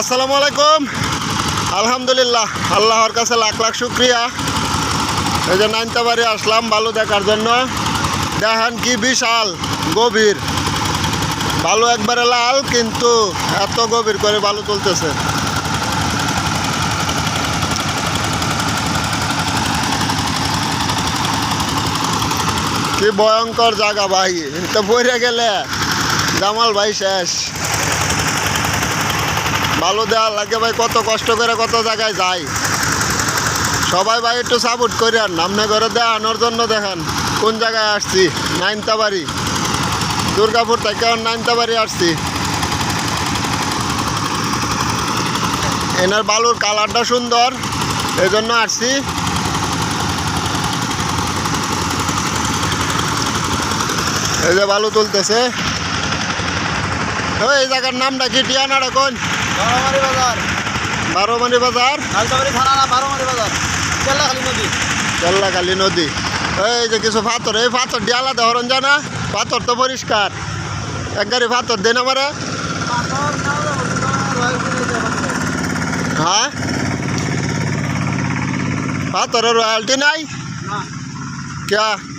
আসসালামু আলাইকুম। আলহামদুলিল্লাহ, আল্লাহর কাছে লাখ লাখ শুক্রিয়া। এই যে নাইনতাবাড়ি আসলাম বালু দেখার জন্য। দেখেন কি বিশাল গভীর। বালু একবারে লাল, কিন্তু এত গভীর করে বালু তুলতেছে। কি ভয়ঙ্কর জায়গা ভাই তো বইরে গেলে। জামাল ভাই শেষ। ভালো দেওয়া লাগে ভাই, কত কষ্ট করে কত জায়গায় যাই। সবাই ভাই একটু সাপোর্ট করি আর নামনে ঘরে দেওয়ানোর জন্য দেখেন কোন জায়গায় আসছি, নাইনতাবাড়ি। দুর্গাপুর থেকে নাইনতাবাড়ি আসছি। এনার বালুর কালারটা সুন্দর এই জন্য আসছি। এই যে বালু তুলতেছে। ওই এই জায়গার নামটা কি টিয়ানাড়া কোন? বারোমারি বাজার। বারোমানি বাজার? হালতাবাড়ি থানা না বারোমারি বাজার। কেল্লাখালি নদী। কেল্লাকালী নদী। এই যে কিছু পাথর এই পাথর দিয়ে আলাদা হরণ জানা? পাথর তো পরিষ্কার। এক গাড়ি পাথর দেন আমারে। হ্যাঁ? পাথরের রয়্যালটি নাই? ক্যা?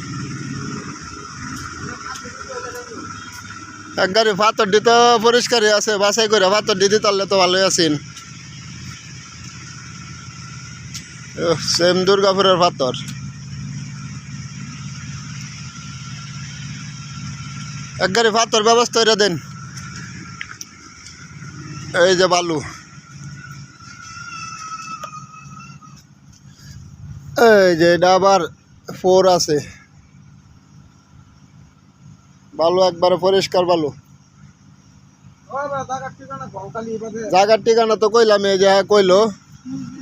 এক গাড়ি পাথর দিতে পরিষ্কারই আছে, বাছাই করে পাথর দিতে তাহলে তো ভালোই আছেন। সেম দুর্গাপুরের পাথর এক গাড়ি পাথর ব্যবস্থা করে দেন। এই যে বালু। এই যে এটা আবার ফোর আছে। বালু একবারে পরিষ্কার বালু। জায়গার ঠিকানা তো কইলাম এই যে হ্যাঁ কইলো।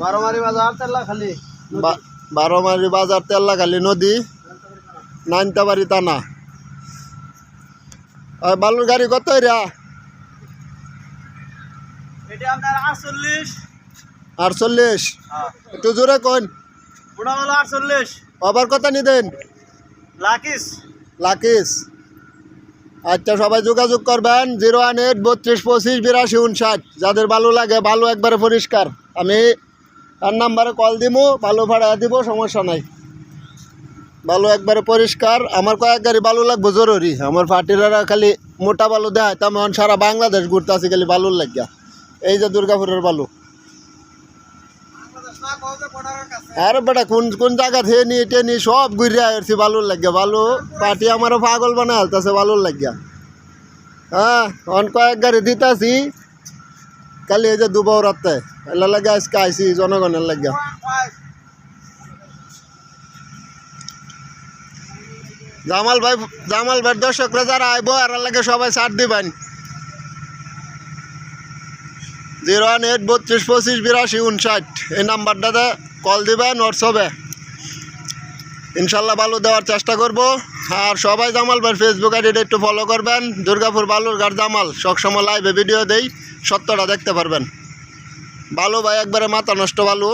বারোমারি বাজার তেল্লাখালি বারোমারি বাজার তেল্লাখালি নদী নাইনতাবাড়ি টানা বালুর গাড়ি কত রা? আটচল্লিশ। আটচল্লিশ? একটু জোরে কোন আটচল্লিশ। আবার কত নিদেন লাকিস। লাকিস। আচ্ছা সবাই যোগাযোগ করবেন, জিরো ওয়ান এইট বত্রিশ পঁচিশ বিরাশি উনষাট। যাদের ভালো লাগে, ভালো একবারে পরিষ্কার। আমি তার নাম্বারে কল দিব ভালো ভাড়া দিব, সমস্যা নাই। ভালো একবারে পরিষ্কার। আমার কয়েক গাড়ি ভালো লাগবে, জরুরি। আমার পার্টিরা খালি মোটা বালু দেয়, তেমন সারা বাংলাদেশ ঘুরতে আসি, খালি বালুর লাগিয়া। এই যে দুর্গাপুরের বালু আরে বেটা, কোন কোন জায়গা থেকে নিয়ে টেনি সব ঘুরে আসছি বালুর লাগিয়া। বালু, পার্টি আমারও পাগল বানা হালতাছে বালুর লাগিয়া। হ্যাঁ অন কয়েক গাড়ি দিতাছি কালি এই যে দুবাও রাতে এলা লাগে আজকে আইসি জনগণের লাগিয়া। জামাল ভাই জামাল ভাই দর্শকরা যারা আইব আর লাগে সবাই ছাড় দিবেন। জিরো ওয়ান এইট বত্রিশ পঁচিশ বিরাশি উনষাট। এই নাম্বারটাতে কল দিবেন হোয়াটসঅ্যাপে ইনশাল্লাহ ভালো দেওয়ার চেষ্টা করব। আর সবাই জামাল ভাই ফেসবুক আইডিটা একটু ফলো করবেন। দুর্গাপুর বালুর গাড় জামাল। সবসময় লাইভে ভিডিও দেই, সত্যটা দেখতে পারবেন। ভালো ভাই, একবারে মাথা নষ্ট বালু।